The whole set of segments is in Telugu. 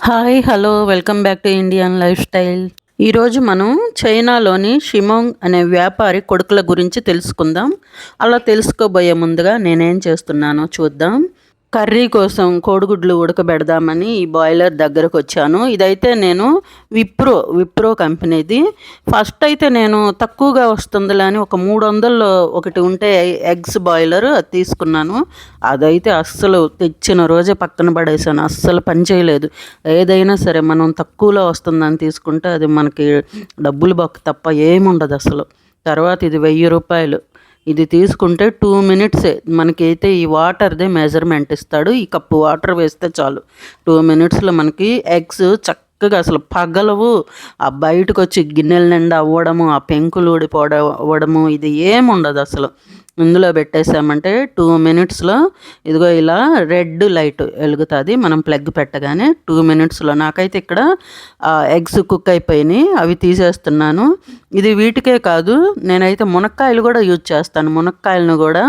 Hi hello welcome back to Indian lifestyle ఈరోజు మనం చైనాలోని షిమోంగ్ అనే వ్యాపారి కొడుకుల గురించి తెలుసుకుందాం. అలా తెలుసుకోబోయే ముందుగా నేనేం చేస్తున్నానో చూద్దాం. కర్రీ కోసం కోడిగుడ్లు ఉడకబెడదామని ఈ బాయిలర్ దగ్గరకు వచ్చాను ఇదైతే నేను విప్రో విప్రో కంపెనీది. ఫస్ట్ అయితే నేను తక్కువగా వస్తుందిలే అని ఒక మూడు వందల్లో ఒకటి ఉంటే ఎగ్స్ బాయిలర్ అది తీసుకున్నాను. అదైతే అస్సలు తెచ్చిన రోజే పక్కన పడేసాను. అస్సలు పని చేయలేదు. ఏదైనా సరే మనం తక్కువలో వస్తుందని తీసుకుంటే అది మనకి డబ్బులు బొక్క తప్ప ఏముండదు అసలు. తర్వాత ఇది వెయ్యి రూపాయలు. ఇది తీసుకుంటే టూ మినిట్సే మనకైతే ఈ వాటర్దే మెజర్మెంట్ ఇస్తాడు. ఈ కప్పు వాటర్ వేస్తే చాలు. టూ మినిట్స్లో మనకి ఎగ్స్ చక్కగా అసలు పగలవు. ఆ బయటకు వచ్చి గిన్నెల నిండా అవ్వడము ఆ పెంకులు ఊడిపోవడం అవ్వడము ఇది ఏముండదు అసలు. ఇందులో పెట్టేసామంటే టూ మినిట్స్లో ఇదిగో ఇలా రెడ్ లైట్ వెలుగుతుంది. మనం ప్లగ్ పెట్టగానే టూ మినిట్స్లో నాకైతే ఇక్కడ ఎగ్స్ కుక్ అయిపోయినాయి. అవి తీసేస్తున్నాను. ఇది వీటికే కాదు నేనైతే మునక్కాయలు కూడా యూజ్ చేస్తాను. మునక్కాయలను కూడా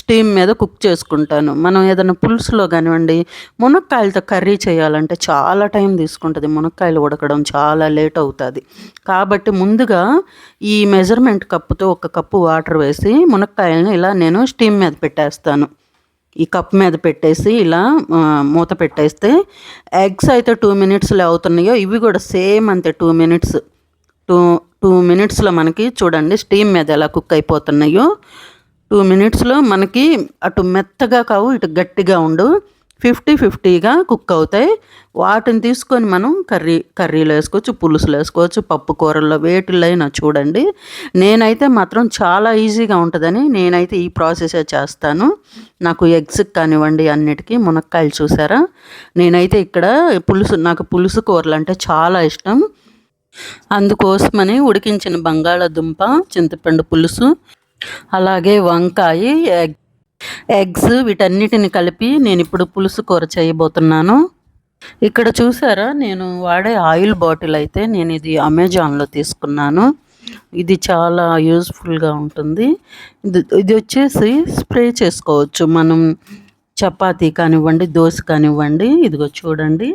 స్టీమ్ మీద కుక్ చేసుకుంటాను. మనం ఏదైనా పులుసులో కానివ్వండి మునక్కాయలతో కర్రీ చేయాలంటే చాలా టైం తీసుకుంటుంది. మునక్కాయలు ఉడకడం చాలా లేట్ అవుతుంది. కాబట్టి ముందుగా ఈ మెజర్మెంట్ కప్పుతో ఒక కప్పు వాటర్ వేసి మునక్కాయలను ఇలా నేను స్టీమ్ మీద పెట్టేస్తాను. ఈ కప్ మీద పెట్టేసి ఇలా మూత పెట్టేస్తే ఎగ్స్ అయితే టూ మినిట్స్లో అవుతున్నాయో ఇవి కూడా సేమ్ అంతే టూ మినిట్స్. టూ టూ మినిట్స్లో మనకి చూడండి స్టీమ్ మీద ఎలా కుక్ అయిపోతున్నాయో. టూ మినిట్స్లో మనకి అటు మెత్తగా కావు ఇటు గట్టిగా ఉండు. ఫిఫ్టీ ఫిఫ్టీగా కుక్ అవుతాయి. వాటిని తీసుకొని మనం కర్రీ కర్రీలో వేసుకోవచ్చు పులుసులో వేసుకోవచ్చు పప్పు కూరల్లో వేటిల్లో అయినా చూడండి. నేనైతే మాత్రం చాలా ఈజీగా ఉంటుందని నేనైతే ఈ ప్రాసెసే చేస్తాను. నాకు ఎగ్స్ కానివ్వండి అన్నిటికీ మునక్కాయలు చూసారా? నేనైతే ఇక్కడ పులుసు నాకు పులుసు కూరలు అంటే చాలా ఇష్టం. అందుకోసమని ఉడికించిన బంగాళాదుంప చింతపండు పులుసు అలాగే వంకాయ ఎగ్ ఎగ్స్ వీటన్నిటిని కలిపి నేను ఇప్పుడు పులుసు కూర చేయబోతున్నాను. ఇక్కడ చూసారా నేను వాడే ఆయిల్ బాటిల్ అయితే నేను ఇది అమెజాన్లో తీసుకున్నాను. ఇది చాలా యూస్ఫుల్గా ఉంటుంది. ఇది ఇది వచ్చేసి స్ప్రే చేసుకోవచ్చు. మనం చపాతీ కానివ్వండి దోశ కానివ్వండి ఇదిగో చూడండి.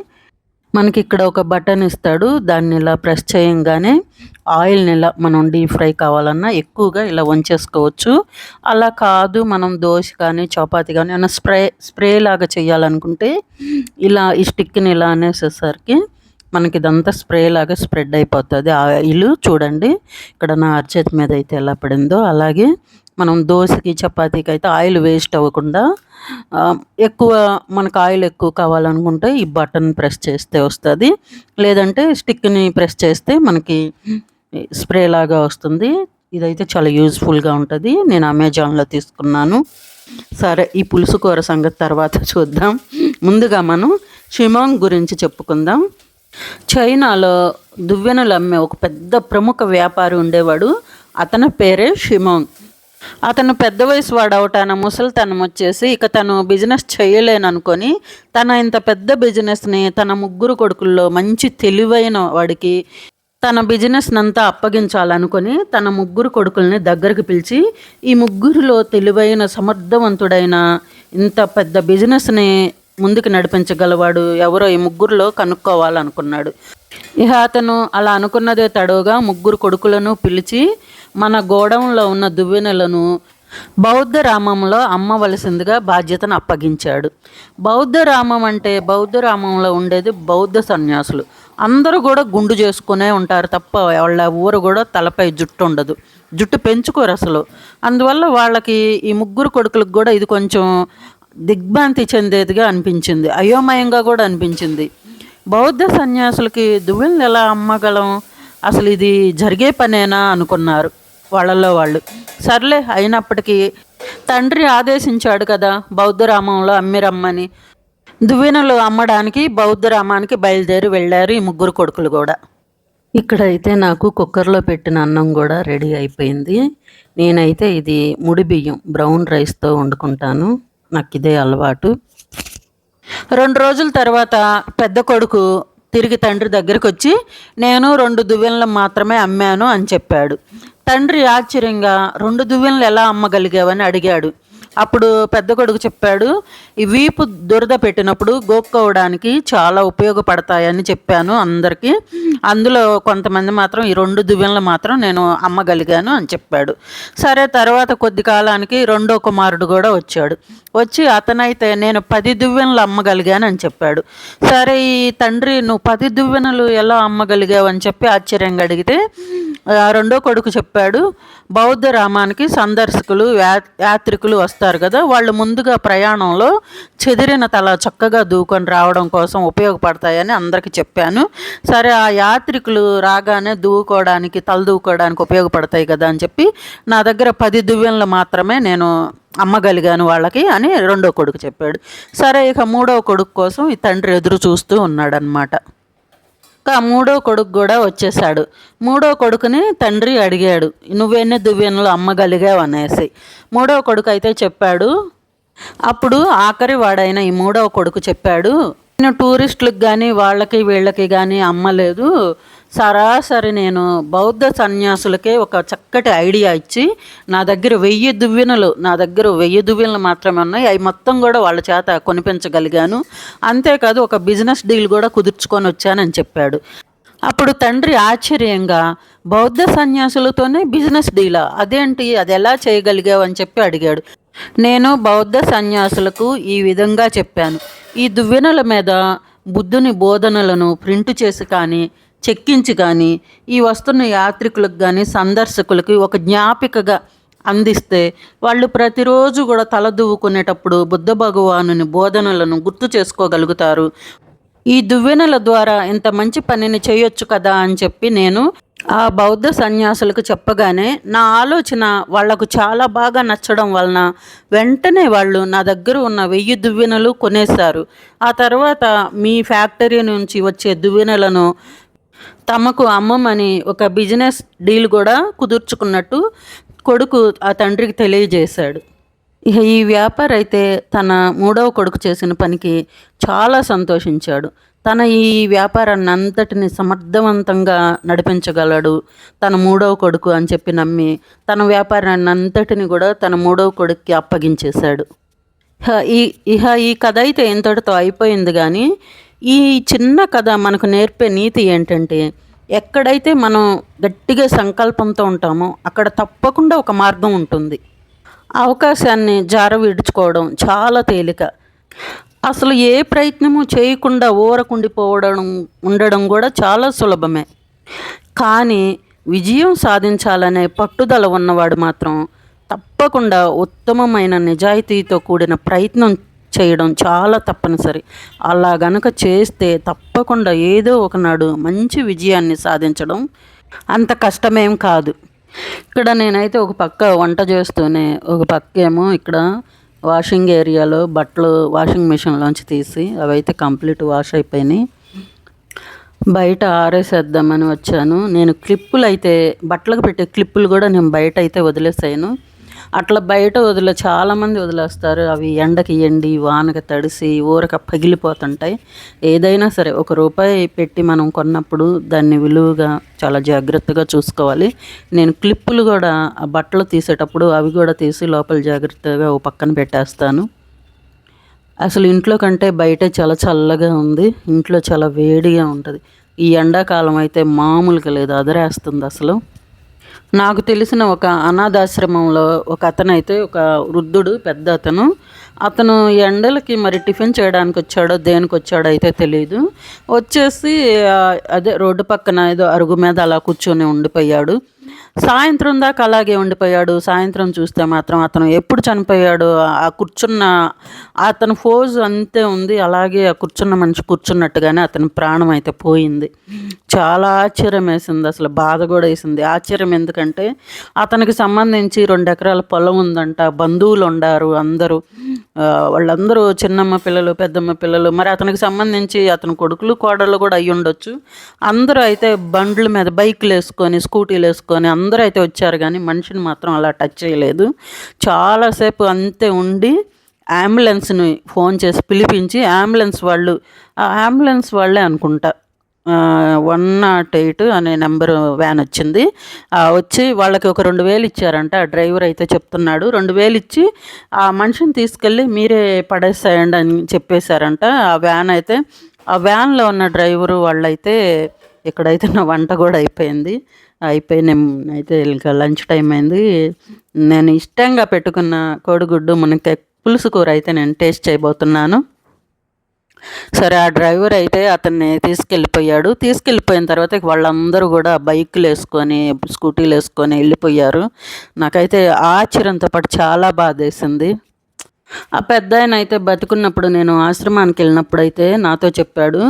మనకి ఇక్కడ ఒక బటన్ ఇస్తాడు దాన్ని ఇలా ప్రెస్ చేయంగానే ఆయిల్ని ఇలా మనం డీప్ ఫ్రై కావాలన్నా ఎక్కువగా ఇలా వంచేసుకోవచ్చు. అలా కాదు మనం దోశ కానీ చపాతి కానీ ఏమైనా స్ప్రే స్ప్రే లాగా చేయాలనుకుంటే ఇలా ఈ స్టిక్ని ఇలా అనేసేసరికి మనకి ఇదంతా స్ప్రే లాగా స్ప్రెడ్ అయిపోతుంది. ఆయిల్ చూడండి ఇక్కడ నా అరచేతి మీద అయితే ఎలా పడిందో అలాగే మనం దోశకి చపాతీకి అయితే ఆయిల్ వేస్ట్ అవ్వకుండా ఎక్కువ మనకు ఆయిల్ ఎక్కువ కావాలనుకుంటే ఈ బటన్ ప్రెస్ చేస్తే వస్తుంది. లేదంటే స్టిక్ని ప్రెస్ చేస్తే మనకి స్ప్రే లాగా వస్తుంది. ఇదైతే చాలా యూజ్ఫుల్గా ఉంటుంది. నేను అమెజాన్లో తీసుకున్నాను. సరే ఈ పులుసు కూర సంగతి తర్వాత చూద్దాం. ముందుగా మనం షిమాంగ్ గురించి చెప్పుకుందాం. చైనాలో దువ్వెనలు అమ్మే ఒక పెద్ద ప్రముఖ వ్యాపారి ఉండేవాడు. అతని పేరే షిమాంగ్. అతను పెద్ద వయసు వాడు అవటాన ముసలితనం వచ్చేసి ఇక తను బిజినెస్ చేయలేననుకొని తన ఇంత పెద్ద బిజినెస్ని తన ముగ్గురు కొడుకుల్లో మంచి తెలివైన వాడికి తన బిజినెస్ అంతా అప్పగించాలనుకొని తన ముగ్గురు కొడుకుల్ని దగ్గరికి పిలిచి ఈ ముగ్గురిలో తెలివైన సమర్థవంతుడైన ఇంత పెద్ద బిజినెస్ని ముందుకు నడిపించగలవాడు ఎవరో ఈ ముగ్గురులో కనుక్కోవాలనుకున్నాడు. ఇక అతను అలా అనుకున్నదే తడవుగా ముగ్గురు కొడుకులను పిలిచి మన గోడౌన్లో ఉన్న దువ్వెనలను బౌద్ధ రామంలో అమ్మవలసిందిగా బాధ్యతను అప్పగించాడు. బౌద్ధ రామం అంటే బౌద్ధ రామంలో ఉండేది బౌద్ధ సన్యాసులు. అందరూ కూడా గుండు చేసుకునే ఉంటారు తప్ప వాళ్ళ ఊరు కూడా తలపై జుట్టు ఉండదు. జుట్టు పెంచుకోరు అసలు. అందువల్ల వాళ్ళకి ఈ ముగ్గురు కొడుకులకు కూడా ఇది కొంచెం దిగ్భ్రాంతి చెందేదిగా అనిపించింది. అయోమయంగా కూడా అనిపించింది. బౌద్ధ సన్యాసులకి దువ్వెలను ఎలా అమ్మగలం? అసలు ఇది జరిగే పనేనా అనుకున్నారు. వాళ్ళల్లో వాళ్ళు. సర్లే అయినప్పటికీ తండ్రి ఆదేశించాడు కదా బౌద్ధ రామంలో అమ్మి రమ్మని దువ్వెనలు అమ్మడానికి బౌద్ధ రామానికి బయలుదేరి వెళ్ళారు ఈ ముగ్గురు కొడుకులు కూడా. ఇక్కడైతే నాకు కుక్కర్లో పెట్టిన అన్నం కూడా రెడీ అయిపోయింది. నేనైతే ఇది ముడి బియ్యం బ్రౌన్ రైస్తో వండుకుంటాను. నాకు ఇదే అలవాటు. రెండు రోజుల తర్వాత పెద్ద కొడుకు తిరిగి తండ్రి దగ్గరికి వచ్చి నేను రెండు దువ్వెనలు మాత్రమే అమ్మాను అని చెప్పాడు. తండ్రి ఆశ్చర్యంగా రెండు దువ్వెనలు ఎలా అమ్మగలిగావని అడిగాడు. అప్పుడు పెద్ద కొడుకు చెప్పాడు ఈ వీపు దురద పెట్టినప్పుడు గోక్కోవడానికి చాలా ఉపయోగపడతాయని చెప్పాను అందరికీ. అందులో కొంతమంది మాత్రం ఈ రెండు దువ్వెనలు మాత్రం నేను అమ్మగలిగాను అని చెప్పాడు. సరే తర్వాత కొద్ది కాలానికి రెండో కుమారుడు కూడా వచ్చాడు. వచ్చి అతనైతే నేను పది దువ్వెనలు అమ్మగలిగాను అని చెప్పాడు. సరే ఈ తండ్రి నువ్వు పది దువ్వెనలు ఎలా అమ్మగలిగావు అని చెప్పి ఆశ్చర్యంగా అడిగితే ఆ రెండో కొడుకు చెప్పాడు బౌద్ధ రామానికి సందర్శకులు యా- యాత్రికులు వస్తారు కదా వాళ్ళు ముందుగా ప్రయాణంలో చెదిరిన తల చక్కగా దూకొని రావడం కోసం ఉపయోగపడతాయని అందరికీ చెప్పాను. సరే ఆ యాత్రికులు రాగానే దువ్వుకోవడానికి తల ఉపయోగపడతాయి కదా అని చెప్పి నా దగ్గర పది దువ్వెనలు మాత్రమే నేను అమ్మగలిగాను వాళ్ళకి అని రెండో కొడుకు చెప్పాడు. సరే ఇక మూడో కొడుకు కోసం ఈ తండ్రి ఎదురు చూస్తూ ఉన్నాడనమాట ఇంకా మూడో కొడుకు కూడా వచ్చేసాడు మూడో కొడుకుని తండ్రి అడిగాడు నువ్వెన్ని దువ్వెనలు అమ్మగలిగావు? అనేసి. మూడో కొడుకు అయితే చెప్పాడు అప్పుడు ఆఖరి వాడైన ఈ మూడవ కొడుకు చెప్పాడు నేను టూరిస్టులకు కానీ వాళ్ళకి వీళ్ళకి కానీ అమ్మలేదు సరాసరి నేను బౌద్ధ సన్యాసులకే ఒక చక్కటి ఐడియా ఇచ్చి నా దగ్గర వెయ్యి దువ్వెనలు నా దగ్గర వెయ్యి దువ్వెనలు మాత్రమే ఉన్నాయి. అవి మొత్తం కూడా వాళ్ళ చేత కొనిపించగలిగాను. అంతేకాదు ఒక బిజినెస్ డీల్ కూడా కుదుర్చుకొని వచ్చానని చెప్పాడు. అప్పుడు తండ్రి ఆశ్చర్యంగా బౌద్ధ సన్యాసులతోనే బిజినెస్ డీలా? అదేంటి? అది ఎలా చేయగలిగావు? అని చెప్పి అడిగాడు. నేను బౌద్ధ సన్యాసులకు ఈ విధంగా చెప్పాను. ఈ దువ్వెనల మీద బుద్ధుని బోధనలను ప్రింట్ చేసి కానీ చెక్కించి కానీ ఈ వస్తున్న యాత్రికులకు కానీ సందర్శకులకి ఒక జ్ఞాపికగా అందిస్తే వాళ్ళు ప్రతిరోజు కూడా తల దువ్వుకునేటప్పుడు బుద్ధ భగవానుని బోధనలను గుర్తు చేసుకోగలుగుతారు. ఈ దువ్వెనల ద్వారా ఇంత మంచి పనిని చేయొచ్చు కదా అని చెప్పి నేను ఆ బౌద్ధ సన్యాసులకు చెప్పగానే నా ఆలోచన వాళ్ళకు చాలా బాగా నచ్చడం వలన వెంటనే వాళ్ళు నా దగ్గర ఉన్న వెయ్యి దువ్వెనలు కొనేశారు. ఆ తర్వాత మీ ఫ్యాక్టరీ నుంచి వచ్చే దువ్వెనలను తమకు అమ్మమని ఒక బిజినెస్ డీల్ కూడా కుదుర్చుకున్నట్టు కొడుకు ఆ తండ్రికి తెలియజేశాడు. ఇక ఈ వ్యాపారైతే తన మూడవ కొడుకు చేసిన పనికి చాలా సంతోషించాడు. తన ఈ వ్యాపారాన్ని అంతటిని సమర్థవంతంగా నడిపించగలడు. తన మూడవ కొడుకు అని చెప్పి నమ్మి తన వ్యాపారాన్ని అంతటిని కూడా తన మూడవ కొడుక్కి అప్పగించేశాడు. ఇహ ఈ ఇహ ఈ కథ అయితే ఇంతటితో అయిపోయింది కానీ ఈ చిన్న కథ మనకు నేర్పే నీతి ఏంటంటే ఎక్కడైతే మనం గట్టిగా సంకల్పంతో ఉంటామో అక్కడ తప్పకుండా ఒక మార్గం ఉంటుంది. అవకాశాన్ని జార విడుచుకోవడం చాలా తేలిక. అసలు ఏ ప్రయత్నము చేయకుండా ఊరకుండిపోవడం ఉండడం కూడా చాలా సులభమే. కానీ విజయం సాధించాలనే పట్టుదల ఉన్నవాడు మాత్రం తప్పకుండా ఉత్తమమైన నిజాయితీతో కూడిన ప్రయత్నం చేయడం చాలా తప్పనిసరి. అలా గనక చేస్తే తప్పకుండా ఏదో ఒకనాడు మంచి విజయాన్ని సాధించడం అంత కష్టమేం కాదు. ఇక్కడ నేనైతే ఒక పక్క వంట చేస్తూనే ఒక పక్క ఏమో ఇక్కడ వాషింగ్ ఏరియాలో బట్టలు వాషింగ్ మిషన్లోంచి తీసి అవైతే కంప్లీట్ వాష్ అయిపోయినాయి. బయట ఆరేసేద్దామని వచ్చాను. నేను క్లిప్పులు అయితే బట్టలకు పెట్టే క్లిప్పులు కూడా నేను బయట అయితే వదిలేసాను. అట్లా బయట వదిలే చాలామంది వదిలేస్తారు. అవి ఎండకి ఎండి వానకి తడిసి ఊరక పగిలిపోతుంటాయి. ఏదైనా సరే ఒక రూపాయి పెట్టి మనం కొన్నప్పుడు దాన్ని విలువగా చాలా జాగ్రత్తగా చూసుకోవాలి. నేను క్లిప్పులు కూడా ఆ బట్టలు తీసేటప్పుడు అవి కూడా తీసి లోపల జాగ్రత్తగా ఓ పక్కన పెట్టేస్తాను. అసలు ఇంట్లో కంటే బయట చాలా చల్లగా ఉంది. ఇంట్లో చాలా వేడిగా ఉంటుంది. ఈ ఎండాకాలం అయితే మామూలుగా లేదు. అదరేస్తుంది అసలు. నాకు తెలిసిన ఒక అనాథాశ్రమంలో ఒక అతను అయితే ఒక వృద్ధుడు పెద్ద అతను. అతను ఎండలకి మరి టిఫిన్ చేయడానికి వచ్చాడో దేనికి వచ్చాడో అయితే తెలియదు వచ్చేసి అదే రోడ్డు పక్కన ఏదో అరుగు మీద అలా కూర్చొని ఉండిపోయాడు. సాయంత్రం దాకా అలాగే ఉండిపోయాడు. సాయంత్రం చూస్తే మాత్రం అతను ఎప్పుడు చనిపోయాడు? ఆ కూర్చున్న అతని ఫోజ్ అంతే ఉంది. అలాగే ఆ కూర్చున్న మనిషి కూర్చున్నట్టుగానే అతని ప్రాణం అయితే పోయింది. చాలా ఆశ్చర్యం వేసింది. అసలు బాధ కూడా వేసింది. ఆశ్చర్యం ఎందుకంటే అతనికి సంబంధించి రెండు ఎకరాల పొలం ఉందంట. బంధువులు ఉండారు అందరూ. వాళ్ళందరూ చిన్నమ్మ పిల్లలు పెద్దమ్మ పిల్లలు. మరి అతనికి సంబంధించి అతని కొడుకులు కోడళ్ళు కూడా అయ్యి ఉండొచ్చు అందరూ అయితే బండ్ల మీద బైక్లు వేసుకొని స్కూటీలు వేసుకొని అందరూ అయితే వచ్చారు కానీ మనిషిని మాత్రం అలా టచ్ చేయలేదు. చాలాసేపు అంతే ఉండి అంబులెన్స్ని ఫోన్ చేసి పిలిపించి అంబులెన్స్ వాళ్ళు ఆ అంబులెన్స్ వాళ్ళే అనుకుంటా. వన్ నాట్ ఎయిట్ అనే నెంబర్ వ్యాన్ వచ్చింది. వచ్చి వాళ్ళకి ఒక రెండు వేలు ఇచ్చారంట. ఆ డ్రైవర్ అయితే చెప్తున్నాడు. రెండు వేలు ఇచ్చి ఆ మనిషిని తీసుకెళ్ళి మీరే పడేసేయండి అని చెప్పేశారంట. ఆ వ్యాన్ అయితే ఆ వ్యాన్లో ఉన్న డ్రైవరు వాళ్ళైతే ఇక్కడైతే నా వంట కూడా అయిపోయింది అయిపోయి నేను అయితే ఇంకా లంచ్ టైం అయింది. నేను ఇష్టంగా పెట్టుకున్న కోడిగుడ్డు మునక్కాయ పులుసు కూర అయితే నేను టేస్ట్ చేయబోతున్నాను. సరే ఆ డ్రైవర్ అయితే అతన్ని తీసుకెళ్ళిపోయాడు. తీసుకెళ్ళిపోయిన తర్వాత వాళ్ళందరూ కూడా బైక్లు వేసుకొని స్కూటీలు వేసుకొని వెళ్ళిపోయారు. నాకైతే ఆశ్చర్యంతో పాటు చాలా బాధేసింది. ఆ పెద్ద ఆయన అయితే బతుకున్నప్పుడు నేను ఆశ్రమానికి వెళ్ళినప్పుడు అయితే నాతో చెప్పాడు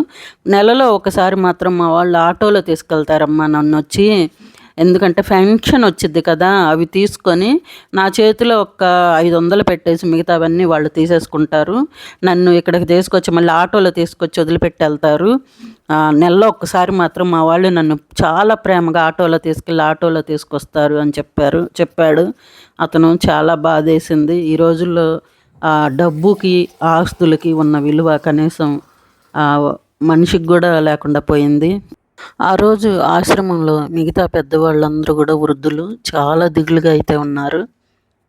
నెలలో ఒకసారి మాత్రం మా వాళ్ళు ఆటోలో తీసుకెళ్తారమ్మా నన్ను వచ్చి. ఎందుకంటే ఫెన్షన్ వచ్చింది కదా అవి తీసుకొని నా చేతిలో ఒక ఐదు వందలు పెట్టేసి మిగతావన్నీ వాళ్ళు తీసేసుకుంటారు. నన్ను ఇక్కడికి తీసుకొచ్చి మళ్ళీ ఆటోలో తీసుకొచ్చి వదిలిపెట్టి వెళ్తారు. నెలలో ఒక్కసారి మాత్రం మా వాళ్ళు నన్ను చాలా ప్రేమగా ఆటోలో తీసుకెళ్ళి ఆటోలో తీసుకొస్తారు అని చెప్పారు చెప్పాడు. అతను చాలా బాధేసింది. ఈ రోజుల్లో ఆ డబ్బుకి ఆస్తులకి ఉన్న విలువ కనీసం ఆ మనిషికి కూడా లేకుండా పోయింది. ఆ రోజు ఆశ్రమంలో మిగతా పెద్దవాళ్ళందరూ కూడా వృద్ధులు చాలా దిగులుగా అయితే ఉన్నారు.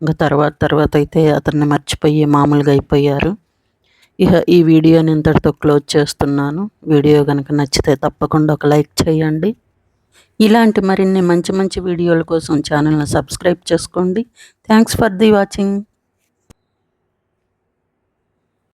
ఇంకా తర్వాత తర్వాత అయితే అతన్ని మర్చిపోయి మామూలుగా అయిపోయారు. ఇక ఈ వీడియోని ఇంతటితో క్లోజ్ చేస్తున్నాను. వీడియో కనుక నచ్చితే తప్పకుండా ఒక లైక్ చేయండి. ఇలాంటి మరిన్ని మంచి మంచి వీడియోల కోసం ఛానల్ని సబ్స్క్రైబ్ చేసుకోండి. Thanks for the watching.